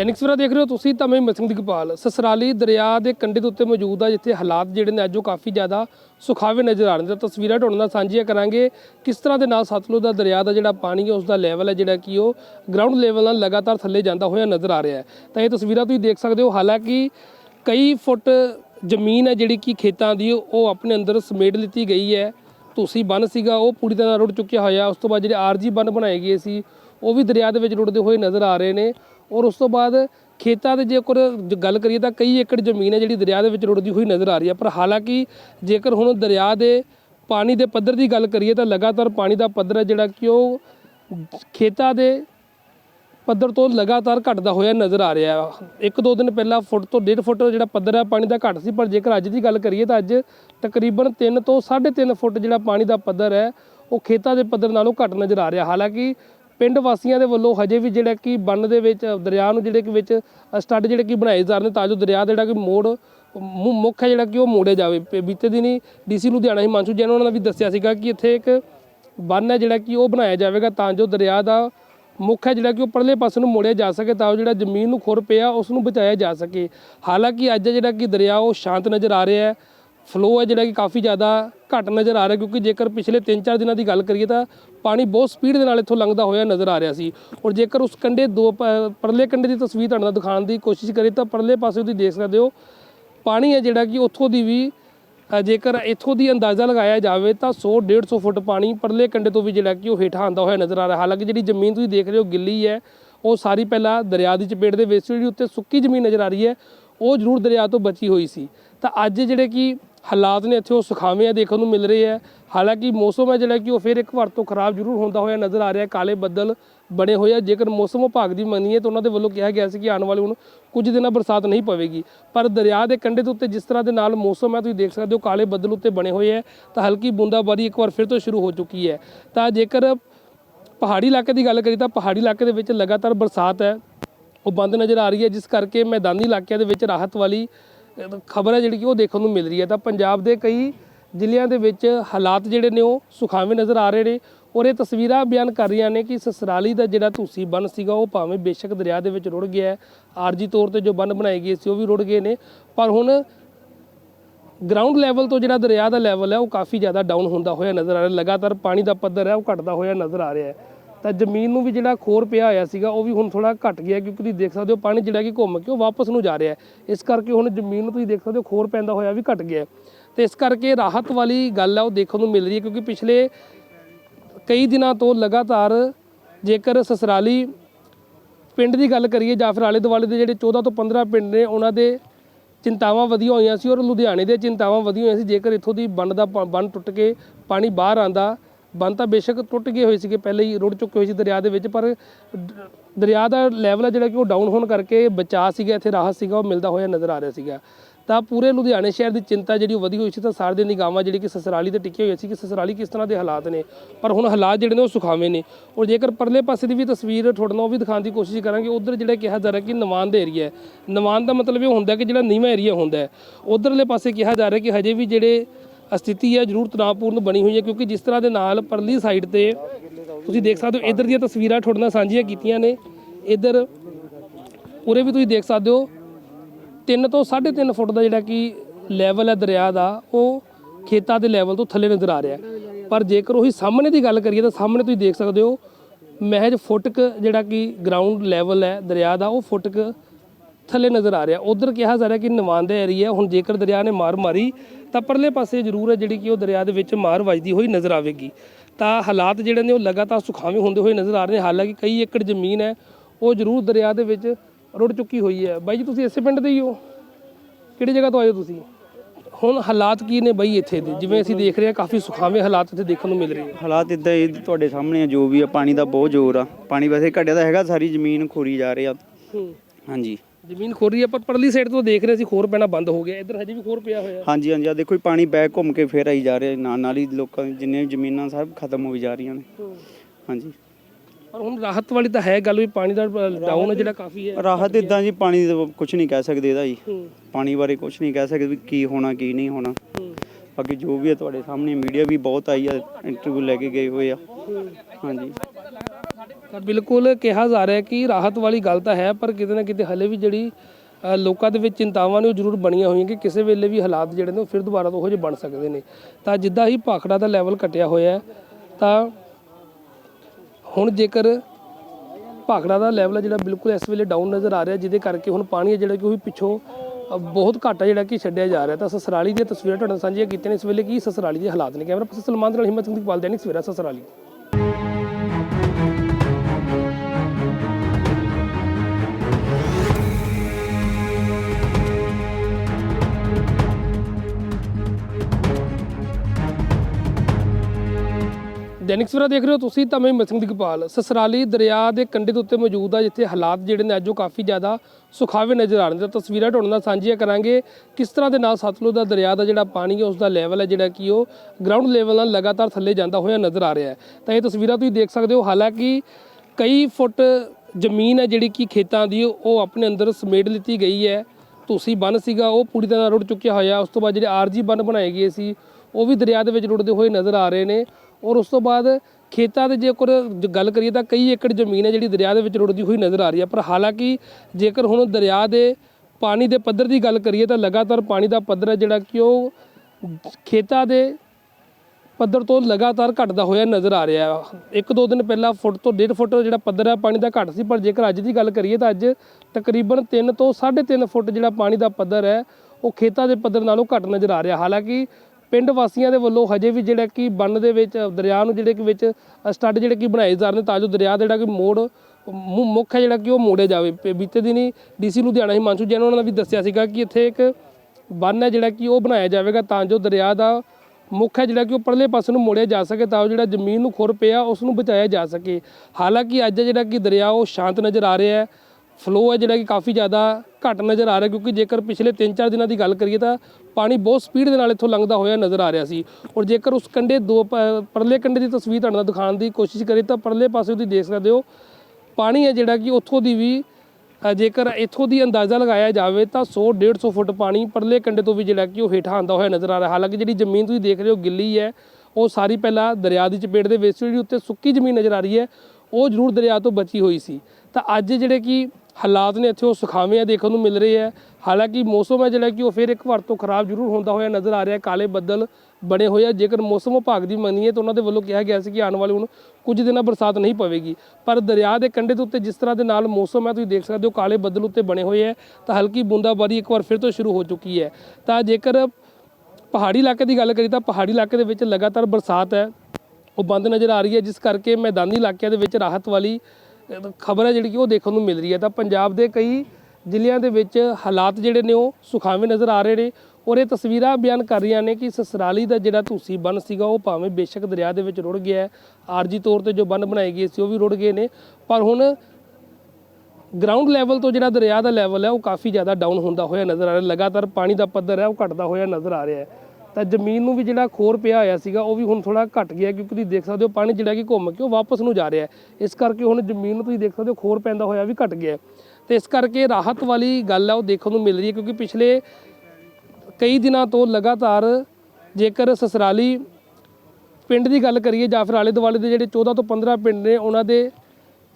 ਦੈਨਿਕ ਸਵੇਰਾ ਦੇਖ ਰਹੇ ਹੋ ਤੁਸੀਂ ਤਾਂ ਮੈਂ ਮਸਿੰਘ ਦਿਗਪਾਲ ਸਸਰਾਲੀ ਦਰਿਆ ਦੇ ਕੰਢੇ ਦੇ ਉੱਤੇ ਮੌਜੂਦ ਆ, ਜਿੱਥੇ ਹਾਲਾਤ ਜਿਹੜੇ ਨੇ ਅੱਜ ਉਹ ਕਾਫੀ ਜ਼ਿਆਦਾ ਸੁਖਾਵੇ ਨਜ਼ਰ ਆ ਰਹੇ ਨੇ। ਤਾਂ ਤਸਵੀਰਾਂ ਤੁਹਾਡੇ ਨਾਲ ਸਾਂਝੀਆਂ ਕਰਾਂਗੇ ਕਿਸ ਤਰ੍ਹਾਂ ਦੇ ਨਾਲ ਸਤਲੁਜ ਦਾ ਦਰਿਆ ਦਾ ਜਿਹੜਾ ਪਾਣੀ ਹੈ, ਉਸ ਦਾ ਲੈਵਲ ਹੈ ਜਿਹੜਾ ਕਿ ਉਹ ਗਰਾਊਂਡ ਲੈਵਲ ਨਾਲ ਲਗਾਤਾਰ ਥੱਲੇ ਜਾਂਦਾ ਹੋਇਆ ਨਜ਼ਰ ਆ ਰਿਹਾ ਹੈ। ਤਾਂ ਇਹ ਤਸਵੀਰਾਂ ਤੁਸੀਂ ਦੇਖ ਸਕਦੇ ਹੋ। ਹਾਲਾਂਕਿ ਕਈ ਫੁੱਟ ਜ਼ਮੀਨ ਹੈ ਜਿਹੜੀ ਕਿ ਖੇਤਾਂ ਦੀ, ਉਹ ਆਪਣੇ ਅੰਦਰ ਸਮੇਟ ਲਿੱਤੀ ਗਈ ਹੈ। ਤੁਸੀਂ ਬੰਨ ਸੀਗਾ, ਉਹ ਪੂਰੀ ਤਰ੍ਹਾਂ ਰੁੜ ਚੁੱਕਿਆ ਹੋਇਆ। ਉਸ ਤੋਂ ਬਾਅਦ ਜਿਹੜੇ ਆਰਜੀ ਬੰਨ ਬਣਾਏ ਗਏ ਸੀ, ਉਹ ਵੀ ਦਰਿਆ ਦੇ ਵਿੱਚ ਰੁੜਦੇ ਹੋਏ ਨਜ਼ਰ ਆ ਰਹੇ ਨੇ। ਔਰ ਉਸ ਤੋਂ ਬਾਅਦ ਖੇਤਾਂ ਦੇ ਜੇਕਰ ਜ- ਗੱਲ ਕਰੀਏ ਤਾਂ ਕਈ ਏਕੜ ਜ਼ਮੀਨ ਹੈ ਜਿਹੜੀ ਦਰਿਆ ਦੇ ਵਿੱਚ ਰੁੜਦੀ ਹੋਈ ਨਜ਼ਰ ਆ ਰਹੀ ਹੈ। ਪਰ ਹਾਲਾਂਕਿ ਜੇਕਰ ਹੁਣ ਦਰਿਆ ਦੇ ਪਾਣੀ ਦੇ ਪੱਧਰ ਦੀ ਗੱਲ ਕਰੀਏ ਤਾਂ ਲਗਾਤਾਰ ਪਾਣੀ ਦਾ ਪੱਧਰ ਹੈ ਜਿਹੜਾ ਕਿ ਉਹ ਖੇਤਾਂ ਦੇ ਪੱਧਰ ਤੋਂ ਲਗਾਤਾਰ ਘਟਦਾ ਹੋਇਆ ਨਜ਼ਰ ਆ ਰਿਹਾ ਇੱਕ ਦੋ ਦਿਨ ਪਹਿਲਾਂ ਫੁੱਟ ਤੋਂ 1.5 ਫੁੱਟ ਜਿਹੜਾ ਪੱਧਰ ਹੈ ਪਾਣੀ ਦਾ ਘਟ ਸੀ, ਪਰ ਜੇਕਰ ਅੱਜ ਦੀ ਗੱਲ ਕਰੀਏ ਤਾਂ ਅੱਜ ਤਕਰੀਬਨ 3 ਤੋਂ 3.5 ਫੁੱਟ ਜਿਹੜਾ ਪਾਣੀ ਦਾ ਪੱਧਰ ਹੈ, ਉਹ ਖੇਤਾਂ ਦੇ ਪੱਧਰ ਨਾਲੋਂ ਘੱਟ ਨਜ਼ਰ ਆ ਰਿਹਾ। ਹਾਲਾਂਕਿ ਪਿੰਡ ਵਾਸੀਆਂ ਦੇ ਵੱਲੋਂ ਹਜੇ ਵੀ ਜਿਹੜਾ ਕਿ ਬੰਨ ਦੇ ਵਿੱਚ, ਦਰਿਆ ਨੂੰ ਜਿਹੜੇ ਕਿ ਵਿੱਚ ਸਟੱਡ ਜਿਹੜੇ ਕਿ ਬਣਾਏ ਜਾ ਰਹੇ ਨੇ ਤਾਂ ਜੋ ਦਰਿਆ ਦਾ ਜਿਹੜਾ ਕਿ ਮੋੜ, ਮੁ- ਮੁੱਖ ਹੈ ਜਿਹੜਾ ਕਿ ਉਹ ਮੋੜਿਆ ਜਾਵੇ। ਬੀਤੇ ਦਿਨੀ ਡੀਸੀ ਲੁਧਿਆਣਾ ਹਿਮਾਂਸ਼ੂ ਜੈਨ ਉਹਨਾਂ ਨੇ ਵੀ ਦੱਸਿਆ ਸੀਗਾ ਕਿ ਇੱਥੇ ਇੱਕ ਬੰਨ ਹੈ ਜਿਹੜਾ ਕਿ ਉਹ ਬਣਾਇਆ ਜਾਵੇਗਾ ਤਾਂ ਜੋ ਦਰਿਆ ਦਾ ਮੁੱਖ ਹੈ ਜਿਹੜਾ ਕਿ ਉਹ ਪਰਲੇ ਪਾਸੇ ਨੂੰ ਮੋੜਿਆ ਜਾ ਸਕੇ ਤਾਂ ਉਹ ਜਿਹੜਾ ਜ਼ਮੀਨ ਨੂੰ ਖੁਰ ਪਿਆ ਉਸ ਨੂੰ ਬਚਾਇਆ ਜਾ ਸਕੇ। ਹਾਲਾਂਕਿ ਅੱਜ ਜਿਹੜਾ ਕਿ ਦਰਿਆ ਉਹ ਸ਼ਾਂਤ ਨਜ਼ਰ ਆ ਰਿਹਾ ਹੈ। ਫਲੋ ਹੈ ਜਿਹੜਾ ਕਿ ਕਾਫੀ ਜ਼ਿਆਦਾ ਘੱਟ ਨਜ਼ਰ ਆ ਰਿਹਾ ਕਿਉਂਕਿ ਜੇਕਰ ਪਿਛਲੇ 3-4 ਦਿਨਾਂ ਦੀ ਗੱਲ ਕਰੀਏ ਤਾਂ ਪਾਣੀ ਬਹੁਤ ਸਪੀਡ ਦੇ ਨਾਲ ਇੱਥੋਂ ਲੰਘਦਾ ਹੋਇਆ ਨਜ਼ਰ ਆ ਰਿਹਾ ਸੀ। ਔਰ ਜੇਕਰ ਉਸ ਕੰਢੇ ਦੋ ਪ- ਪਰਲੇ ਕੰਢੇ ਦੀ ਤਸਵੀਰ ਤੁਹਾਨੂੰ ਨਾਲ ਦਿਖਾਉਣ ਦੀ ਕੋਸ਼ਿਸ਼ ਕਰੀ ਤਾਂ ਪਰਲੇ ਪਾਸੇ ਤੁਸੀਂ ਦੇਖ ਸਕਦੇ ਹੋ ਪਾਣੀ ਹੈ ਜਿਹੜਾ ਕਿ ਉੱਥੋਂ ਦੀ ਵੀ ਜੇਕਰ ਇੱਥੋਂ ਦੀ ਅੰਦਾਜ਼ਾ ਲਗਾਇਆ ਜਾਵੇ ਤਾਂ 100 150 ਫੁੱਟ ਪਾਣੀ ਪਰਲੇ ਕੰਢੇ ਤੋਂ ਵੀ ਜਿਹੜਾ ਕਿ ਉਹ ਹੇਠਾਂ ਆਉਂਦਾ ਹੋਇਆ ਨਜ਼ਰ ਆ ਰਿਹਾ। ਹਾਲਾਂਕਿ ਜਿਹੜੀ ਜ਼ਮੀਨ ਤੁਸੀਂ ਦੇਖ ਰਹੇ ਹੋ ਗਿੱਲੀ ਹੈ ਉਹ ਸਾਰੀ ਪਹਿਲਾਂ ਦਰਿਆ ਦੀ ਚਪੇਟ ਦੇ ਵਿੱਚ ਸੀ, ਜਿਹੜੀ ਉੱਤੇ ਸੁੱਕੀ ਜ਼ਮੀਨ ਨਜ਼ਰ ਆ ਰਹੀ ਹੈ ਉਹ ਜ਼ਰੂਰ ਦਰਿਆ ਤੋਂ ਬਚੀ ਹੋਈ ਸੀ। ਤਾਂ ਅੱਜ ਜਿਹੜੇ ਕਿ ਹਾਲਾਤ ਨੇ ਇੱਥੇ ਉਹ ਸੁਖਾਵੇਂ ਆ, ਦੇਖਣ ਨੂੰ ਮਿਲ ਰਹੇ ਹੈ ਹਾਲਾਂਕਿ ਮੌਸਮ ਹੈ ਜਿਹੜਾ ਕਿ ਉਹ ਫਿਰ ਇੱਕ ਵਾਰ ਤੋਂ ਖਰਾਬ ਜ਼ਰੂਰ ਹੁੰਦਾ ਹੋਇਆ ਨਜ਼ਰ ਆ ਰਿਹਾ। ਕਾਲੇ ਬੱਦਲ ਬਣੇ ਹੋਏ ਆ। ਜੇਕਰ ਮੌਸਮ ਵਿਭਾਗ ਦੀ ਮੰਨੀਏ ਤਾਂ ਉਹਨਾਂ ਦੇ ਵੱਲੋਂ ਕਿਹਾ ਗਿਆ ਸੀ ਕਿ ਆਉਣ ਵਾਲੇ ਹੁਣ ਕੁਝ ਦਿਨਾਂ ਬਰਸਾਤ ਨਹੀਂ ਪਵੇਗੀ। ਪਰ ਦਰਿਆ ਦੇ ਕੰਢੇ ਦੇ ਉੱਤੇ ਜਿਸ ਤਰ੍ਹਾਂ ਦੇ ਨਾਲ ਮੌਸਮ ਹੈ, ਤੁਸੀਂ ਦੇਖ ਸਕਦੇ ਹੋ ਕਾਲੇ ਬੱਦਲ ਉੱਤੇ ਬਣੇ ਹੋਏ ਹੈ ਤਾਂ ਹਲਕੀ ਬੂੰਦਾਬਾਰੀ ਇੱਕ ਵਾਰ ਫਿਰ ਤੋਂ ਸ਼ੁਰੂ ਹੋ ਚੁੱਕੀ ਹੈ। ਤਾਂ ਜੇਕਰ ਪਹਾੜੀ ਇਲਾਕੇ ਦੀ ਗੱਲ ਕਰੀ ਤਾਂ ਪਹਾੜੀ ਇਲਾਕੇ ਦੇ ਵਿੱਚ ਲਗਾਤਾਰ ਬਰਸਾਤ ਹੈ। ਉਹ ਬੰਦ ਨਜ਼ਰ ਆ ਰਹੀ ਹੈ। ਜਿਸ ਕਰਕੇ ਮੈਦਾਨੀ ਇਲਾਕਿਆਂ ਦੇ ਵਿੱਚ ਰਾਹਤ ਵਾਲੀ ਖਬਰ ਹੈ ਜਿਹੜੀ ਕਿ ਉਹ ਦੇਖਣ ਨੂੰ ਮਿਲ ਰਹੀ ਹੈ। ਤਾਂ ਪੰਜਾਬ ਦੇ ਕਈ ਜ਼ਿਲ੍ਹਿਆਂ ਦੇ ਵਿੱਚ ਹਾਲਾਤ ਜਿਹੜੇ ਨੇ ਉਹ ਸੁਖਾਵੇਂ ਨਜ਼ਰ ਆ ਰਹੇ ਨੇ ਔਰ ਇਹ ਤਸਵੀਰਾਂ ਬਿਆਨ ਕਰ ਰਹੀਆਂ ਨੇ ਕਿ ਸਸਰਾਲੀ ਦਾ ਜਿਹੜਾ ਧੂਸੀ ਬੰਨ ਸੀਗਾ, ਉਹ ਭਾਵੇਂ ਬੇਸ਼ੱਕ ਦਰਿਆ ਦੇ ਵਿੱਚ ਰੁੜ ਗਿਆ ਹੈ, ਆਰਜੀ ਤੌਰ ਤੇ ਜੋ ਬੰਨ ਬਣਾਏ ਗਏ ਸੀ, ਉਹ ਵੀ ਰੁੜ ਗਏ ਨੇ। ਪਰ ਹੁਣ ਗਰਾਊਂਡ ਲੈਵਲ ਤੋਂ ਜਿਹੜਾ ਦਰਿਆ ਦਾ ਲੈਵਲ ਹੈ, ਉਹ ਕਾਫੀ ਜ਼ਿਆਦਾ ਡਾਊਨ ਹੁੰਦਾ ਹੋਇਆ ਨਜ਼ਰ ਆ ਰਿਹਾ। ਲਗਾਤਾਰ ਪਾਣੀ ਦਾ ਪੱਧਰ ਹੈ, ਉਹ ਘਟਦਾ ਹੋਇਆ ਨਜ਼ਰ ਆ ਰਿਹਾ ਹੈ। ਤਾਂ ਜ਼ਮੀਨ ਨੂੰ ਵੀ ਜਿਹੜਾ ਖੋਰ ਪਿਆ ਹੋਇਆ ਸੀਗਾ, ਉਹ ਵੀ ਹੁਣ ਥੋੜਾ ਘਟ ਗਿਆ ਕਿਉਂਕਿ ਤੁਸੀਂ ਦੇਖ ਸਕਦੇ ਹੋ ਪਾਣੀ ਜਿਹੜਾ ਕਿ ਘੁੰਮ ਕੇ ਉਹ ਵਾਪਸ ਨੂੰ ਜਾ ਰਿਹਾ ਇਸ ਕਰਕੇ ਹੁਣ ਜ਼ਮੀਨ ਨੂੰ ਤੁਸੀਂ ਦੇਖ ਸਕਦੇ ਹੋ ਖੋਰ ਪੈਂਦਾ ਹੋਇਆ ਵੀ ਘਟ ਗਿਆ ਹੈ। ਤੇ ਇਸ ਕਰਕੇ ਰਾਹਤ ਵਾਲੀ ਗੱਲ ਆ, ਉਹ ਦੇਖਣ ਨੂੰ ਮਿਲ ਰਹੀ ਹੈ, ਕਿਉਂਕਿ ਪਿਛਲੇ ਕਈ ਦਿਨਾਂ ਤੋਂ ਲਗਾਤਾਰ ਜੇਕਰ ਸਸਰਾਲੀ ਪਿੰਡ ਦੀ ਗੱਲ ਕਰੀਏ ਜਾਂ ਫਿਰ ਆਲੇ ਦੁਆਲੇ ਦੇ ਜਿਹੜੇ 14 ਤੋਂ 15 ਪਿੰਡ ਨੇ, ਉਹਨਾਂ ਦੇ ਚਿੰਤਾਵਾਂ ਵਧੀਆਂ ਹੋਈਆਂ ਸੀ ਔਰ ਲੁਧਿਆਣੇ ਦੇ ਚਿੰਤਾਵਾਂ ਵਧੀਆਂ ਹੋਈਆਂ ਸੀ, ਜੇਕਰ ਇੱਥੋਂ ਦੀ ਬੰਨ ਦਾ ਬੰਨ ਟੁੱਟ ਕੇ ਪਾਣੀ ਬਾਹਰ ਆਂਦਾ ਬੰਦ ਤਾਂ ਬੇਸ਼ੱਕ ਟੁੱਟ ਗਏ ਹੋਏ ਸੀਗੇ, ਪਹਿਲੇ ਹੀ ਰੁੜ ਚੁੱਕੇ ਹੋਏ ਸੀ ਦਰਿਆ ਦੇ ਵਿੱਚ, ਪਰ ਦਰਿਆ ਦਾ ਲੈਵਲ ਹੈ ਜਿਹੜਾ ਕਿ ਉਹ ਡਾਊਨ ਹੋਣ ਕਰਕੇ ਬਚਾਅ ਸੀਗਾ, ਇੱਥੇ ਰਾਹਤ ਸੀਗਾ, ਉਹ ਮਿਲਦਾ ਹੋਇਆ ਨਜ਼ਰ ਆ ਰਿਹਾ ਸੀਗਾ। ਤਾਂ ਪੂਰੇ ਲੁਧਿਆਣੇ ਸ਼ਹਿਰ ਦੀ ਚਿੰਤਾ ਜਿਹੜੀ ਉਹ ਵਧੀ ਹੋਈ ਸੀ ਤਾਂ ਸਾਰੇ ਦੇ ਨਿਗਾਹਾਂ ਜਿਹੜੀ ਕਿ ਸਸਰਾਲੀ ਤੇ ਟਿਕੀ ਹੋਈ ਸੀ ਕਿ ਸਸਰਾਲੀ ਕਿਸ ਤਰ੍ਹਾਂ ਦੇ ਹਾਲਾਤ ਨੇ, ਪਰ ਹੁਣ ਹਾਲਾਤ ਜਿਹੜੇ ਨੇ ਉਹ ਸੁਖਾਵੇਂ ਨੇ। ਔਰ ਜੇਕਰ ਪਰਲੇ ਪਾਸੇ ਦੀ ਵੀ ਤਸਵੀਰ ਤੁਹਾਡੇ ਨਾਲ ਉਹ ਵੀ ਦਿਖਾਉਣ ਦੀ ਕੋਸ਼ਿਸ਼ ਕਰਾਂਗੇ, ਉਧਰ ਜਿਹੜਾ ਕਿਹਾ ਜਾ ਰਿਹਾ ਕਿ ਨਵਾਨ ਦਾ ਏਰੀਆ ਹੈ। ਨਵਾਨ ਦਾ ਮਤਲਬ ਇਹ ਹੁੰਦਾ ਕਿ ਜਿਹੜਾ ਨੀਵਾਂ ਏਰੀਆ ਹੁੰਦਾ ਹੈ। ਉਧਰਲੇ ਪਾਸੇ ਕਿਹਾ ਜਾ ਰਿਹਾ ਕਿ ਹਜੇ ਵੀ ਜਿਹੜੇ ਸਥਿਤੀ ਹੈ, ਜ਼ਰੂਰ ਤਣਾਅਪੂਰਨ ਬਣੀ ਹੋਈ ਹੈ ਕਿਉਂਕਿ ਜਿਸ ਤਰ੍ਹਾਂ ਦੇ ਨਾਲ ਪਰਲੀ ਸਾਈਡ ਤੇ ਤੁਸੀਂ ਦੇਖ ਸਕਦੇ ਹੋ, ਇਧਰ ਦੀਆਂ ਤਸਵੀਰਾਂ ਤੁਹਾਡੇ ਨਾਲ ਸਾਂਝੀਆਂ ਕੀਤੀਆਂ ਨੇ। ਇਧਰ ਉਰੇ ਵੀ ਤੁਸੀਂ ਦੇਖ ਸਕਦੇ ਹੋ 3 ਤੋਂ 3.5 ਫੁੱਟ ਦਾ ਜਿਹੜਾ ਕਿ ਲੈਵਲ ਹੈ ਦਰਿਆ ਦਾ, ਉਹ ਖੇਤਾਂ ਦੇ ਲੈਵਲ ਤੋਂ ਥੱਲੇ ਨਜ਼ਰ ਆ ਰਿਹਾ ਪਰ ਜੇਕਰ ਉਹੀ ਸਾਹਮਣੇ ਦੀ ਗੱਲ ਕਰੀਏ ਤਾਂ ਸਾਹਮਣੇ ਤੁਸੀਂ ਦੇਖ ਸਕਦੇ ਹੋ, ਮਹਿਜ ਫੁੱਟਕ ਜਿਹੜਾ ਕਿ ਗਰਾਊਂਡ ਲੈਵਲ ਹੈ ਦਰਿਆ ਦਾ, ਉਹ ਫੁੱਟਕ ਥੱਲੇ ਨਜ਼ਰ ਆ ਰਿਹਾ। ਉਧਰ ਕਿਹਾ ਜਾ ਰਿਹਾ ਕਿ ਨਵਾਂਦਾ ਏਰੀਆ ਹੁਣ ਜੇਕਰ ਦਰਿਆ ਨੇ ਮਾਰ ਮਾਰੀ ਤਾਂ ਪਰਲੇ ਪਾਸੇ ਜ਼ਰੂਰ ਹੈ ਜਿਹੜੀ ਕਿ ਉਹ ਦਰਿਆ ਦੇ ਵਿੱਚ ਮਾਰ ਵੱਜਦੀ ਹੋਈ ਨਜ਼ਰ ਆਵੇਗੀ। ਤਾਂ ਹਾਲਾਤ ਜਿਹੜੇ ਨੇ ਉਹ ਲਗਾਤਾਰ ਸੁਖਾਵੇਂ ਹੁੰਦੇ ਹੋਏ ਨਜ਼ਰ ਆ ਰਹੇ ਨੇ। ਹਾਲਾਂਕਿ ਕਈ ਏਕੜ ਜ਼ਮੀਨ ਹੈ ਉਹ ਜ਼ਰੂਰ ਦਰਿਆ ਦੇ ਵਿੱਚ ਰੁੜ ਚੁੱਕੀ ਹੋਈ ਹੈ। ਬਾਈ ਜੀ ਤੁਸੀਂ ਇਸੇ ਪਿੰਡ ਦੇ ਹੀ ਹੋ? ਕਿਹੜੀ ਜਗ੍ਹਾ ਤੋਂ ਆਏ ਹੋ ਤੁਸੀਂ? ਹੁਣ ਹਾਲਾਤ ਕੀ ਨੇ ਬਾਈ ਇੱਥੇ ਦੇ? ਜਿਵੇਂ ਅਸੀਂ ਦੇਖ ਰਹੇ ਹਾਂ ਕਾਫੀ ਸੁਖਾਵੇਂ ਹਾਲਾਤ ਇੱਥੇ ਦੇਖਣ ਨੂੰ ਮਿਲ ਰਹੇ ਨੇ। ਹਾਲਾਤ ਇਦਾਂ ਹੀ ਤੁਹਾਡੇ ਸਾਹਮਣੇ ਆ ਜੋ ਵੀ ਆ ਪਾਣੀ ਦਾ ਬਹੁਤ ਜ਼ੋਰ ਆ। ਪਾਣੀ ਵੈਸੇ ਘਟਿਆ ਤਾਂ ਹੈਗਾ ਸਾਰੀ ਜ਼ਮੀਨ ਖੋਰੀ ਜਾ ਰਹੀ ਆ। ਹਾਂਜੀ। ਜ਼ਮੀਨ ਖੋਰ ਰਹੀ ਹੈ ਪਰ ਪਰਲੀ ਸਾਈਡ ਤੋਂ ਦੇਖ ਰਹੇ ਸੀ ਖੋਰ ਪੈਣਾ ਬੰਦ ਹੋ ਗਿਆ। ਇੱਧਰ ਹਜੇ ਵੀ ਖੋਰ ਪਿਆ ਹੋਇਆ ਹਾਂਜੀ ਹਾਂਜੀ ਆ ਦੇਖੋ ਜੀ ਪਾਣੀ ਬੈਕ ਘੁੰਮ ਕੇ ਫੇਰ ਆਈ ਜਾ ਰਿਹਾ ਨਾਲ ਨਾਲ ਹੀ ਲੋਕਾਂ ਦੀ ਜਿੰਨੇ ਵੀ ਜ਼ਮੀਨਾਂ ਸਭ ਖਤਮ ਹੋਈ ਜਾ ਰਹੀਆਂ ਨੇ। ਹਾਂਜੀ। ਪਰ ਹੁਣ ਰਾਹਤ ਵਾਲੀ ਤਾਂ ਹੈ ਗੱਲ ਵੀ ਪਾਣੀ ਦਾ ਡਾਊਨ ਹੈ ਜਿਹੜਾ ਕਾਫੀ ਹੈ। ਰਾਹਤ ਇਦਾਂ ਜੀ ਪਾਣੀ ਦਾ ਕੁਝ ਨਹੀਂ ਕਹਿ ਸਕਦੇ ਇਹਦਾ ਜੀ। ਪਾਣੀ ਬਾਰੇ ਕੁਝ ਨਹੀਂ ਕਹਿ ਸਕਦੇ ਵੀ ਕੀ ਹੋਣਾ ਕੀ ਨਹੀਂ ਹੋਣਾ। ਬਾਕੀ ਜੋ ਵੀ ਹੈ ਤੁਹਾਡੇ ਸਾਹਮਣੇ ਮੀਡੀਆ ਵੀ ਬਹੁਤ ਆਈ ਆ ਇੰਟਰਵਿਊ ਲੈ ਕੇ ਗਏ ਹੋਏ ਆ। ਹਾਂਜੀ। ਤਾਂ ਬਿਲਕੁਲ ਕਿਹਾ ਜਾ ਰਿਹਾ ਕਿ ਰਾਹਤ ਵਾਲੀ ਗੱਲ ਤਾਂ ਹੈ, ਪਰ ਕਿਤੇ ਨਾ ਕਿਤੇ ਹਲੇ ਵੀ ਜਿਹੜੀ ਲੋਕਾਂ ਦੇ ਵਿੱਚ ਚਿੰਤਾਵਾਂ ਨੇ ਉਹ ਜ਼ਰੂਰ ਬਣੀਆਂ ਹੋਈਆਂ ਕਿ ਕਿਸੇ ਵੇਲੇ ਵੀ ਹਾਲਾਤ ਜਿਹੜੇ ਨੇ ਉਹ ਫਿਰ ਦੁਬਾਰਾ ਤੋਂ ਉਹੋ ਜਿਹੇ ਬਣ ਸਕਦੇ ਨੇ। ਤਾਂ ਜਿੱਦਾਂ ਹੀ ਭਾਖੜਾ ਦਾ ਲੈਵਲ ਘਟਿਆ ਹੋਇਆ ਤਾਂ ਹੁਣ ਜੇਕਰ ਭਾਖੜਾ ਦਾ ਲੈਵਲ ਹੈ ਜਿਹੜਾ ਬਿਲਕੁਲ ਇਸ ਵੇਲੇ ਡਾਊਨ ਨਜ਼ਰ ਆ ਰਿਹਾ, ਜਿਹਦੇ ਕਰਕੇ ਹੁਣ ਪਾਣੀ ਹੈ ਜਿਹੜਾ ਕਿ ਉਹ ਵੀ ਪਿੱਛੋਂ ਬਹੁਤ ਘੱਟ ਹੈ ਜਿਹੜਾ ਕਿ ਛੱਡਿਆ ਜਾ ਰਿਹਾ। ਤਾਂ ਸਸਰਾਲੀ ਦੀਆਂ ਤਸਵੀਰਾਂ ਤੁਹਾਡੇ ਨਾਲ ਸਾਂਝੀਆਂ ਕੀਤੀਆਂ ਨੇ। ਇਸ ਵੇਲੇ ਕੀ ਸਸਰਾਲੀ ਦੇ ਹਾਲਾਤ ਨੇ? ਕੈਮਰਾ ਪਰਸਨ ਸਲਮਾਨ ਦੇ ਨਾਲ ਹਿੰਮਤ ਸਿੰਘ ਦੀ ਪਾਲ ਦੈਨਿਕ ਸਵੇਰਾ ਸਸਰਾਲੀ। ਦੈਨਿਕ ਸਵੇਰਾ ਦੇਖ ਰਹੇ ਹੋ ਤੁਸੀਂ ਤਾਂ ਮੈਂ ਹਿੰਮਤ ਸਿੰਘ ਦੀਪਾਲ ਸਸਰਾਲੀ ਦਰਿਆ ਦੇ ਕੰਢੇ ਦੇ ਉੱਤੇ ਮੌਜੂਦ ਆ, ਜਿੱਥੇ ਹਾਲਾਤ ਜਿਹੜੇ ਨੇ ਅੱਜ ਉਹ ਕਾਫੀ ਜ਼ਿਆਦਾ ਸੁਖਾਵੇ ਨਜ਼ਰ ਆ ਰਹੇ ਨੇ। ਤਾਂ ਤਸਵੀਰਾਂ ਤੁਹਾਡੇ ਨਾਲ ਸਾਂਝੀਆਂ ਕਰਾਂਗੇ ਕਿਸ ਤਰ੍ਹਾਂ ਦੇ ਨਾਲ ਸਤਲੁਜ ਦਾ ਦਰਿਆ ਦਾ ਜਿਹੜਾ ਪਾਣੀ ਹੈ ਉਸ ਦਾ ਲੈਵਲ ਹੈ ਜਿਹੜਾ ਕਿ ਉਹ ਗਰਾਊਂਡ ਲੈਵਲ ਨਾਲ ਲਗਾਤਾਰ ਥੱਲੇ ਜਾਂਦਾ ਹੋਇਆ ਨਜ਼ਰ ਆ ਰਿਹਾ ਹੈ। ਤਾਂ ਇਹ ਤਸਵੀਰਾਂ ਤੁਸੀਂ ਦੇਖ ਸਕਦੇ ਹੋ। ਹਾਲਾਂਕਿ ਕਈ ਫੁੱਟ ਜ਼ਮੀਨ ਹੈ ਜਿਹੜੀ ਕਿ ਖੇਤਾਂ ਦੀ, ਉਹ ਆਪਣੇ ਅੰਦਰ ਸਮੇਟ ਲਿੱਤੀ ਗਈ ਹੈ। ਤੁਸੀਂ ਬੰਨ ਸੀਗਾ, ਉਹ ਪੂਰੀ ਤਰ੍ਹਾਂ ਰੁੜ ਚੁੱਕਿਆ ਹੋਇਆ। ਉਸ ਤੋਂ ਬਾਅਦ ਜਿਹੜੇ ਆਰਜੀ ਬੰਨ ਬਣਾਏ ਗਏ ਸੀ, ਉਹ ਵੀ ਦਰਿਆ ਦੇ ਵਿੱਚ ਰੁੜਦੇ ਹੋਏ ਨਜ਼ਰ ਆ ਰਹੇ ਨੇ। ਔਰ ਉਸ ਤੋਂ ਬਾਅਦ ਖੇਤਾਂ ਦੇ ਜੇਕਰ ਜ- ਗੱਲ ਕਰੀਏ ਤਾਂ ਕਈ ਏਕੜ ਜ਼ਮੀਨ ਹੈ ਜਿਹੜੀ ਦਰਿਆ ਦੇ ਵਿੱਚ ਰੁੜਦੀ ਹੋਈ ਨਜ਼ਰ ਆ ਰਹੀ ਹੈ। ਪਰ ਹਾਲਾਂਕਿ ਜੇਕਰ ਹੁਣ ਦਰਿਆ ਦੇ ਪਾਣੀ ਦੇ ਪੱਧਰ ਦੀ ਗੱਲ ਕਰੀਏ ਤਾਂ ਲਗਾਤਾਰ ਪਾਣੀ ਦਾ ਪੱਧਰ ਹੈ ਜਿਹੜਾ ਕਿ ਉਹ ਖੇਤਾਂ ਦੇ ਪੱਧਰ ਤੋਂ ਲਗਾਤਾਰ ਘਟਦਾ ਹੋਇਆ ਨਜ਼ਰ ਆ ਰਿਹਾ ਹੈ। ਇੱਕ ਦੋ ਦਿਨ ਪਹਿਲਾਂ ਫੁੱਟ ਤੋਂ 1.5 ਫੁੱਟ ਜਿਹੜਾ ਪੱਧਰ ਹੈ ਪਾਣੀ ਦਾ ਘਟ ਸੀ, ਪਰ ਜੇਕਰ ਅੱਜ ਦੀ ਗੱਲ ਕਰੀਏ ਤਾਂ ਅੱਜ ਤਕਰੀਬਨ 3 ਤੋਂ 3.5 ਫੁੱਟ ਜਿਹੜਾ ਪਾਣੀ ਦਾ ਪੱਧਰ ਹੈ, ਉਹ ਖੇਤਾਂ ਦੇ ਪੱਧਰ ਨਾਲੋਂ ਘੱਟ ਨਜ਼ਰ ਆ ਰਿਹਾ। ਹਾਲਾਂਕਿ ਪਿੰਡ ਵਾਸੀਆਂ ਦੇ ਵੱਲੋਂ ਹਜੇ ਵੀ ਜਿਹੜਾ ਕਿ ਬੰਨ ਦੇ ਵਿੱਚ, ਦਰਿਆ ਨੂੰ ਜਿਹੜੇ ਕਿ ਵਿੱਚ ਸਟੱਡ ਜਿਹੜੇ ਕਿ ਬਣਾਏ ਜਾ ਰਹੇ ਨੇ ਤਾਂ ਜੋ ਦਰਿਆ ਦਾ ਜਿਹੜਾ ਕਿ ਮੋੜ, ਮੁ- ਮੁੱਖ ਹੈ ਜਿਹੜਾ ਕਿ ਉਹ ਮੋੜਿਆ ਜਾਵੇ। ਬੀਤੇ ਦਿਨੀ ਡੀਸੀ ਲੁਧਿਆਣਾ ਹਿਮਾਂਸ਼ੂ ਜੈਨ ਉਹਨਾਂ ਨੇ ਵੀ ਦੱਸਿਆ ਸੀਗਾ ਕਿ ਇੱਥੇ ਇੱਕ ਬੰਨ ਹੈ ਜਿਹੜਾ ਕਿ ਉਹ ਬਣਾਇਆ ਜਾਵੇਗਾ ਤਾਂ ਜੋ ਦਰਿਆ ਦਾ ਮੁੱਖ ਹੈ ਜਿਹੜਾ ਕਿ ਉਹ ਪਰਲੇ ਪਾਸੇ ਨੂੰ ਮੋੜਿਆ ਜਾ ਸਕੇ ਤਾਂ ਉਹ ਜਿਹੜਾ ਜ਼ਮੀਨ ਨੂੰ ਖੁਰ ਪਿਆ, ਉਸ ਨੂੰ ਬਚਾਇਆ ਜਾ ਸਕੇ। ਹਾਲਾਂਕਿ ਅੱਜ ਜਿਹੜਾ ਕਿ ਦਰਿਆ ਉਹ ਸ਼ਾਂਤ ਨਜ਼ਰ ਆ ਰਿਹਾ ਹੈ ਫਲੋ ਹੈ ਜਿਹੜਾ ਕਿ ਕਾਫੀ ਜ਼ਿਆਦਾ ਘੱਟ ਨਜ਼ਰ ਆ ਰਿਹਾ ਕਿਉਂਕਿ ਜੇਕਰ ਪਿਛਲੇ 3-4 ਦਿਨਾਂ ਦੀ ਗੱਲ ਕਰੀਏ ਤਾਂ ਪਾਣੀ ਬਹੁਤ ਸਪੀਡ ਦੇ ਨਾਲ ਇੱਥੋਂ ਲੰਘਦਾ ਹੋਇਆ ਨਜ਼ਰ ਆ ਰਿਹਾ ਸੀ। ਔਰ ਜੇਕਰ ਉਸ ਕੰਢੇ ਦੋ ਪ- ਪਰਲੇ ਕੰਢੇ ਦੀ ਤਸਵੀਰ ਤੁਹਾਡੇ ਨਾਲ ਦਿਖਾਉਣ ਦੀ ਕੋਸ਼ਿਸ਼ ਕਰੀ ਤਾਂ ਪਰਲੇ ਪਾਸੇ ਤੁਸੀਂ ਦੇਖ ਸਕਦੇ ਹੋ ਪਾਣੀ ਹੈ ਜਿਹੜਾ ਕਿ ਉੱਥੋਂ ਦੀ ਵੀ ਜੇਕਰ ਇੱਥੋਂ ਦੀ ਅੰਦਾਜ਼ਾ ਲਗਾਇਆ ਜਾਵੇ ਤਾਂ 100 150 ਫੁੱਟ ਪਾਣੀ ਪਰਲੇ ਕੰਢੇ ਤੋਂ ਵੀ ਜਿਹੜਾ ਕਿ ਉਹ ਹੇਠਾਂ ਆਉਂਦਾ ਹੋਇਆ ਨਜ਼ਰ ਆ ਰਿਹਾ। ਹਾਲਾਂਕਿ ਜਿਹੜੀ ਜ਼ਮੀਨ ਤੁਸੀਂ ਦੇਖ ਰਹੇ ਹੋ ਗਿੱਲੀ ਹੈ ਉਹ ਸਾਰੀ ਪਹਿਲਾਂ ਦਰਿਆ ਦੀ ਚਪੇਟ ਦੇ ਵਿੱਚ ਸੀ, ਜਿਹੜੀ ਉੱਤੇ ਸੁੱਕੀ ਜ਼ਮੀਨ ਨਜ਼ਰ ਆ ਰਹੀ ਹੈ। ਉਹ ਜ਼ਰੂਰ ਦਰਿਆ ਤੋਂ ਬਚੀ ਹੋਈ ਸੀ। ਤਾਂ ਅੱਜ ਜਿਹੜੇ ਕਿ ਹਾਲਾਤ ਨੇ ਇੱਥੇ ਉਹ ਸੁਖਾਵੇਂ ਆ ਦੇਖਣ ਨੂੰ ਮਿਲ ਰਹੇ ਹੈ ਹਾਲਾਂਕਿ ਮੌਸਮ ਹੈ ਜਿਹੜਾ ਕਿ ਉਹ ਫਿਰ ਇੱਕ ਵਾਰ ਤੋਂ ਖਰਾਬ ਜ਼ਰੂਰ ਹੁੰਦਾ ਹੋਇਆ ਨਜ਼ਰ ਆ ਰਿਹਾ। ਕਾਲੇ ਬੱਦਲ ਬਣੇ ਹੋਏ ਆ। ਜੇਕਰ ਮੌਸਮ ਵਿਭਾਗ ਦੀ ਮੰਨੀਏ ਤਾਂ ਉਹਨਾਂ ਦੇ ਵੱਲੋਂ ਕਿਹਾ ਗਿਆ ਸੀ ਕਿ ਆਉਣ ਵਾਲੇ ਹੁਣ ਕੁਝ ਦਿਨਾਂ ਬਰਸਾਤ ਨਹੀਂ ਪਵੇਗੀ। ਪਰ ਦਰਿਆ ਦੇ ਕੰਢੇ ਦੇ ਉੱਤੇ ਜਿਸ ਤਰ੍ਹਾਂ ਦੇ ਨਾਲ ਮੌਸਮ ਹੈ ਤੁਸੀਂ ਦੇਖ ਸਕਦੇ ਹੋ ਕਾਲੇ ਬੱਦਲ ਉੱਤੇ ਬਣੇ ਹੋਏ ਹੈ ਤਾਂ ਹਲਕੀ ਬੂੰਦਾਬਾਰੀ ਇੱਕ ਵਾਰ ਫਿਰ ਤੋਂ ਸ਼ੁਰੂ ਹੋ ਚੁੱਕੀ ਹੈ। ਤਾਂ ਜੇਕਰ ਪਹਾੜੀ ਇਲਾਕੇ ਦੀ ਗੱਲ ਕਰੀ ਤਾਂ ਪਹਾੜੀ ਇਲਾਕੇ ਦੇ ਵਿੱਚ ਲਗਾਤਾਰ ਬਰਸਾਤ ਹੈ। ਉਹ ਬੰਦ ਨਜ਼ਰ ਆ ਰਹੀ ਹੈ, ਜਿਸ ਕਰਕੇ ਮੈਦਾਨੀ ਇਲਾਕਿਆਂ ਦੇ ਵਿੱਚ ਰਾਹਤ ਵਾਲੀ ਖਬਰ ਹੈ ਜਿਹੜੀ ਕਿ ਉਹ ਦੇਖਣ ਨੂੰ ਮਿਲ ਰਹੀ ਹੈ। ਤਾਂ ਪੰਜਾਬ ਦੇ ਕਈ ਜ਼ਿਲ੍ਹਿਆਂ ਦੇ ਵਿੱਚ ਹਾਲਾਤ ਜਿਹੜੇ ਨੇ ਉਹ ਸੁਖਾਵੇਂ ਨਜ਼ਰ ਆ ਰਹੇ ਨੇ ਔਰ ਇਹ ਤਸਵੀਰਾਂ ਬਿਆਨ ਕਰ ਰਹੀਆਂ ਨੇ ਕਿ ਸਸਰਾਲੀ ਦਾ ਜਿਹੜਾ ਤੁਸੀਂ ਬੰਨ ਸੀਗਾ, ਉਹ ਭਾਵੇਂ ਬੇਸ਼ੱਕ ਦਰਿਆ ਦੇ ਵਿੱਚ ਰੁੜ ਗਿਆ ਹੈ, ਆਰਜੀ ਤੌਰ ਤੇ ਜੋ ਬੰਨ ਬਣਾਏ ਗਏ ਸੀ, ਉਹ ਵੀ ਰੁੜ ਗਏ ਨੇ। ਪਰ ਹੁਣ ਗਰਾਊਂਡ ਲੈਵਲ ਤੋਂ ਜਿਹੜਾ ਦਰਿਆ ਦਾ ਲੈਵਲ ਹੈ, ਉਹ ਕਾਫੀ ਜ਼ਿਆਦਾ ਡਾਊਨ ਹੁੰਦਾ ਹੋਇਆ ਨਜ਼ਰ ਆ ਰਿਹਾ, ਲਗਾਤਾਰ ਪਾਣੀ ਦਾ ਪੱਧਰ ਹੈ, ਉਹ ਘਟਦਾ ਹੋਇਆ ਨਜ਼ਰ ਆ ਰਿਹਾ ਹੈ। ਤਾਂ ਜ਼ਮੀਨ ਨੂੰ ਵੀ ਜਿਹੜਾ ਖੋਰ ਪਿਆ ਹੋਇਆ ਸੀਗਾ, ਉਹ ਵੀ ਹੁਣ ਥੋੜਾ ਘਟ ਗਿਆ ਕਿਉਂਕਿ ਤੁਸੀਂ ਦੇਖ ਸਕਦੇ ਹੋ ਪਾਣੀ ਜਿਹੜਾ ਕਿ ਘੁੰਮ ਕੇ ਉਹ ਵਾਪਸ ਨੂੰ ਜਾ ਰਿਹਾ ਇਸ ਕਰਕੇ ਹੁਣ ਜ਼ਮੀਨ ਨੂੰ ਤੁਸੀਂ ਦੇਖ ਸਕਦੇ ਹੋ ਖੋਰ ਪੈਂਦਾ ਹੋਇਆ ਵੀ ਘਟ ਗਿਆ ਹੈ। ਤੇ ਇਸ ਕਰਕੇ ਰਾਹਤ ਵਾਲੀ ਗੱਲ ਆ, ਉਹ ਦੇਖਣ ਨੂੰ ਮਿਲ ਰਹੀ ਹੈ ਕਿਉਂਕਿ ਪਿਛਲੇ ਕਈ ਦਿਨਾਂ ਤੋਂ ਲਗਾਤਾਰ ਜੇਕਰ ਸਸਰਾਲੀ ਪਿੰਡ ਦੀ ਗੱਲ ਕਰੀਏ ਜਾਂ ਫਿਰ ਆਲੇ ਦੁਆਲੇ ਦੇ ਜਿਹੜੇ 14 ਤੋਂ 15 ਪਿੰਡ ਨੇ, ਉਹਨਾਂ ਦੇ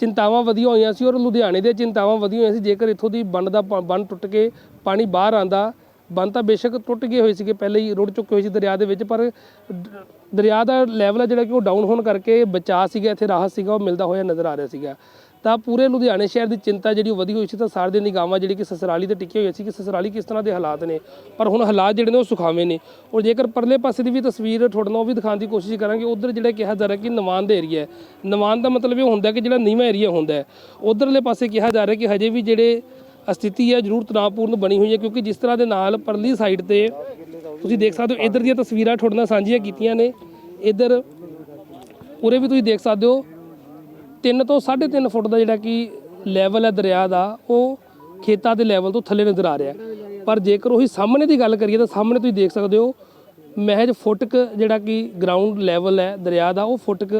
ਚਿੰਤਾਵਾਂ ਵਧੀਆਂ ਹੋਈਆਂ ਸੀ ਔਰ ਲੁਧਿਆਣੇ ਦੇ ਚਿੰਤਾਵਾਂ ਵਧੀਆਂ ਹੋਈਆਂ ਸੀ ਜੇਕਰ ਇੱਥੋਂ ਦੀ ਬੰਨ ਦਾ ਬੰਨ ਟੁੱਟ ਕੇ ਪਾਣੀ ਬਾਹਰ ਆਂਦਾ ਬੰਦ ਤਾਂ ਬੇਸ਼ੱਕ ਟੁੱਟ ਗਏ ਹੋਏ ਸੀਗੇ, ਪਹਿਲੇ ਹੀ ਰੁੜ ਚੁੱਕੇ ਹੋਏ ਸੀ ਦਰਿਆ ਦੇ ਵਿੱਚ, ਪਰ ਦਰਿਆ ਦਾ ਲੈਵਲ ਆ ਜਿਹੜਾ ਕਿ ਉਹ ਡਾਊਨ ਹੋਣ ਕਰਕੇ ਬਚਾਅ ਸੀਗਾ, ਇੱਥੇ ਰਾਹਤ ਸੀਗਾ, ਉਹ ਮਿਲਦਾ ਹੋਇਆ ਨਜ਼ਰ ਆ ਰਿਹਾ ਸੀਗਾ। ਤਾਂ ਪੂਰੇ ਲੁਧਿਆਣੇ ਸ਼ਹਿਰ ਦੀ ਚਿੰਤਾ ਜਿਹੜੀ ਉਹ ਵਧੀ ਹੋਈ ਸੀ, ਤਾਂ ਸਾਰੇ ਦੇ ਨਿਗਾਹਾਂ ਜਿਹੜੀ ਕਿ ਸਸਰਾਲੀ ਤੇ ਟਿੱਕੇ ਹੋਏ ਸੀ ਕਿ ਸਸਰਾਲੀ ਕਿਸ ਤਰ੍ਹਾਂ ਦੇ ਹਾਲਾਤ ਨੇ, ਪਰ ਹੁਣ ਹਾਲਾਤ ਜਿਹੜੇ ਨੇ ਉਹ ਸੁਖਾਵੇਂ ਨੇ। ਔਰ ਜੇਕਰ ਪਰਲੇ ਪਾਸੇ ਦੀ ਵੀ ਤਸਵੀਰ ਤੁਹਾਡੇ ਨਾਲ ਉਹ ਵੀ ਦਿਖਾਉਣ ਦੀ ਕੋਸ਼ਿਸ਼ ਕਰਾਂਗੇ, ਉਧਰ ਜਿਹੜਾ ਕਿਹਾ ਜਾ ਰਿਹਾ ਕਿ ਨਵਾਨ ਦਾ ਏਰੀਆ ਹੈ। ਨਵਾਨ ਦਾ ਮਤਲਬ ਇਹ ਹੁੰਦਾ ਕਿ ਜਿਹੜਾ ਨੀਵਾਂ ਏਰੀਆ ਹੁੰਦਾ ਹੈ। ਉਧਰਲੇ ਪਾਸੇ ਕਿਹਾ ਜਾ ਰਿਹਾ ਕਿ ਹਜੇ ਵੀ ਜਿਹੜੇ ਸਥਿਤੀ ਹੈ, ਜ਼ਰੂਰ ਤਣਾਅਪੂਰਨ ਬਣੀ ਹੋਈ ਹੈ ਕਿਉਂਕਿ ਜਿਸ ਤਰ੍ਹਾਂ ਦੇ ਨਾਲ ਪਰਲੀ ਸਾਈਡ ਤੇ ਤੁਸੀਂ ਦੇਖ ਸਕਦੇ ਹੋ, ਇਧਰ ਦੀਆਂ ਤਸਵੀਰਾਂ ਤੁਹਾਡੇ ਨਾਲ ਸਾਂਝੀਆਂ ਕੀਤੀਆਂ ਨੇ। ਇਧਰ ਉਰੇ ਵੀ ਤੁਸੀਂ ਦੇਖ ਸਕਦੇ ਹੋ 3 ਤੋਂ 3.5 ਫੁੱਟ ਦਾ ਜਿਹੜਾ ਕਿ ਲੈਵਲ ਹੈ ਦਰਿਆ ਦਾ, ਉਹ ਖੇਤਾਂ ਦੇ ਲੈਵਲ ਤੋਂ ਥੱਲੇ ਨਜ਼ਰ ਆ ਰਿਹਾ ਪਰ ਜੇਕਰ ਉਹੀ ਸਾਹਮਣੇ ਦੀ ਗੱਲ ਕਰੀਏ ਤਾਂ ਸਾਹਮਣੇ ਤੁਸੀਂ ਦੇਖ ਸਕਦੇ ਹੋ, ਮਹਿਜ ਫੁੱਟਕ ਜਿਹੜਾ ਕਿ ਗਰਾਊਂਡ ਲੈਵਲ ਹੈ ਦਰਿਆ ਦਾ, ਉਹ ਫੁੱਟਕ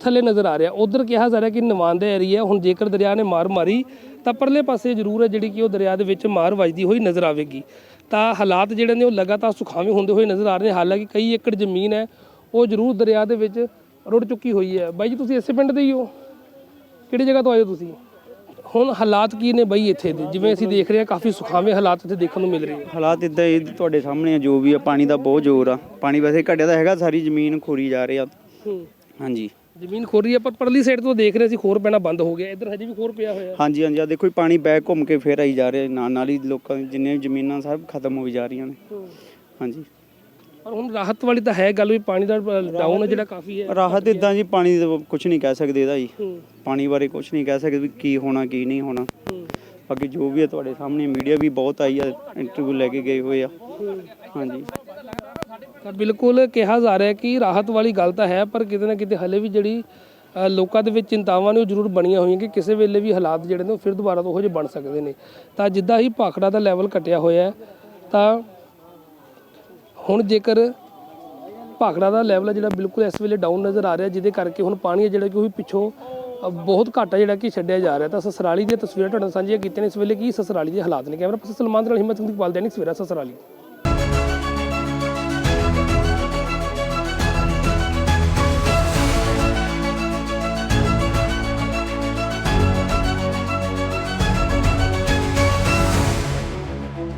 ਥੱਲੇ ਨਜ਼ਰ ਆ ਰਿਹਾ। ਉਧਰ ਕਿਹਾ ਜਾ ਰਿਹਾ ਕਿ ਨਵਾਨ ਦਾ ਏਰੀਆ ਹੁਣ ਜੇਕਰ ਦਰਿਆ ਨੇ ਮਾਰ ਮਾਰੀ ਤਾਂ ਪਰਲੇ ਪਾਸੇ ਜ਼ਰੂਰ ਹੈ ਜਿਹੜੀ ਕਿ ਉਹ ਦਰਿਆ ਦੇ ਵਿੱਚ ਮਾਰ ਵੱਜਦੀ ਹੋਈ ਨਜ਼ਰ ਆਵੇਗੀ। ਤਾਂ ਹਾਲਾਤ ਜਿਹੜੇ ਨੇ ਉਹ ਲਗਾਤਾਰ ਸੁਖਾਵੇਂ ਹੁੰਦੇ ਹੋਏ ਨਜ਼ਰ ਆ ਰਹੇ ਨੇ। ਹਾਲਾਂਕਿ ਕਈ ਏਕੜ ਜ਼ਮੀਨ ਹੈ ਉਹ ਜ਼ਰੂਰ ਦਰਿਆ ਦੇ ਵਿੱਚ ਰੁੜ ਚੁੱਕੀ ਹੋਈ ਹੈ। ਬਾਈ ਜੀ ਤੁਸੀਂ ਇਸੇ ਪਿੰਡ ਦੇ ਹੀ ਹੋ? ਕਿਹੜੀ ਜਗ੍ਹਾ ਤੋਂ ਆਏ ਹੋ ਤੁਸੀਂ? ਹੁਣ ਹਾਲਾਤ ਕੀ ਨੇ ਬਈ ਇੱਥੇ ਦੇ? ਜਿਵੇਂ ਅਸੀਂ ਦੇਖ ਰਹੇ ਹਾਂ ਕਾਫੀ ਸੁਖਾਵੇਂ ਹਾਲਾਤ ਇੱਥੇ ਦੇਖਣ ਨੂੰ ਮਿਲ ਰਹੇ ਨੇ। ਹਾਲਾਤ ਇਦਾਂ ਇਹ ਤੁਹਾਡੇ ਸਾਹਮਣੇ ਆ ਜੋ ਵੀ ਆ ਪਾਣੀ ਦਾ ਬਹੁਤ ਜ਼ੋਰ ਆ। ਪਾਣੀ ਵੈਸੇ ਘਟਿਆ ਤਾਂ ਹੈਗਾ ਸਾਰੀ ਜ਼ਮੀਨ ਖੋਰੀ ਜਾ ਰਹੀ ਆ। ਹਾਂਜੀ। ਜ਼ਮੀਨ ਖੋਰ ਰਹੀ ਹੈ ਪਰ ਪਰਲੀ ਸਾਈਡ ਤੋਂ ਦੇਖ ਰਹੇ ਸੀ ਖੋਰ ਪੈਣਾ ਬੰਦ ਹੋ ਗਿਆ ਇੱਧਰ ਹਜੇ ਵੀ ਖੋਰ ਪਿਆ ਹੋਇਆ। ਹਾਂਜੀ ਹਾਂਜੀ ਆ ਦੇਖੋ ਪਾਣੀ ਬੈਕ ਘੁੰਮ ਕੇ ਫੇਰ ਆਈ ਜਾ ਰਿਹਾ ਨਾਲ ਨਾਲ ਹੀ ਲੋਕਾਂ ਦੀ ਜਿੰਨੀਆਂ ਵੀ ਜ਼ਮੀਨਾਂ ਸਭ ਖਤਮ ਹੋਈ ਜਾ ਰਹੀਆਂ ਨੇ। ਹਾਂਜੀ। ਪਰ ਹੁਣ ਰਾਹਤ ਵਾਲੀ ਤਾਂ ਹੈ ਗੱਲ ਵੀ ਪਾਣੀ ਦਾ ਡਾਊਨ ਹੈ ਜਿਹੜਾ ਕਾਫੀ ਹੈ ਰਾਹਤ ਇਦਾਂ ਜੀ ਪਾਣੀ ਦਾ ਕੁਝ ਨਹੀਂ ਕਹਿ ਸਕਦੇ ਇਹਦਾ ਜੀ। ਪਾਣੀ ਬਾਰੇ ਕੁਝ ਨਹੀਂ ਕਹਿ ਸਕਦੇ ਵੀ ਕੀ ਹੋਣਾ ਕੀ ਨਹੀਂ ਹੋਣਾ। ਬਾਕੀ ਜੋ ਵੀ ਹੈ ਤੁਹਾਡੇ ਸਾਹਮਣੇ ਮੀਡੀਆ ਵੀ ਬਹੁਤ ਆਈ ਆ ਇੰਟਰਵਿਊ ਲੈ ਕੇ ਗਏ ਹੋਏ ਆ। ਹਾਂਜੀ। ਬਿਲਕੁਲ ਕਿਹਾ ਜਾ ਰਿਹਾ ਕਿ ਰਾਹਤ ਵਾਲੀ ਗੱਲ ਤਾਂ ਹੈ ਪਰ ਕਿਤੇ ਨਾ ਕਿਤੇ ਹਲੇ ਵੀ ਜਿਹੜੀ ਅ, ਲੋਕਾਂ ਦੇ ਵਿੱਚ ਚਿੰਤਾਵਾਂ ਨੇ ਉਹ ਜ਼ਰੂਰ ਬਣੀਆਂ ਹੋਈਆਂ ਕਿ ਕਿਸੇ ਵੇਲੇ ਵੀ ਹਾਲਾਤ ਜਿਹੜੇ ਨੇ ਉਹ ਫਿਰ ਦੁਬਾਰਾ ਤੋਂ ਉਹੋ ਜਿਹੇ ਬਣ ਸਕਦੇ ਨੇ। ਤਾਂ ਜਿੱਦਾਂ ਹੀ ਭਾਖੜਾ ਦਾ ਲੈਵਲ ਘਟਿਆ ਹੋਇਆ ਹੈ ਤਾਂ ਹੁਣ ਜੇਕਰ ਭਾਖੜਾ ਦਾ ਲੈਵਲ ਹੈ ਜਿਹੜਾ ਬਿਲਕੁਲ ਇਸ ਵੇਲੇ ਡਾਊਨ ਨਜ਼ਰ ਆ ਰਿਹਾ ਜਿਹਦੇ ਕਰਕੇ ਹੁਣ ਪਾਣੀ ਹੈ ਜਿਹੜਾ ਕਿ ਉਹ ਵੀ ਪਿੱਛੋਂ ਅ, ਬਹੁਤ ਘੱਟ ਹੈ ਜਿਹੜਾ ਕਿ ਛੱਡਿਆ ਜਾ ਰਿਹਾ। ਤਾਂ ਸਸਰਾਲੀ ਦੀਆਂ ਤਸਵੀਰਾਂ ਤੁਹਾਡੇ ਨਾਲ ਸਾਂਝੀਆਂ ਕੀਤੀਆਂ ਨੇ। ਇਸ ਵੇਲੇ ਕੀ ਸਸਰਾਲੀ ਦੇ ਹਾਲਾਤ ਨੇ? ਕੈਮਰਾ ਪਰਸਨ ਸਲਮਾਨ ਦੇ ਨਾਲ ਹਿੰਮਤ ਸਿੰਘ ਦੀ ਪਾਲ ਦੇਣੀ ਸਵੇਰਾ ਸਸਰਾਲੀ।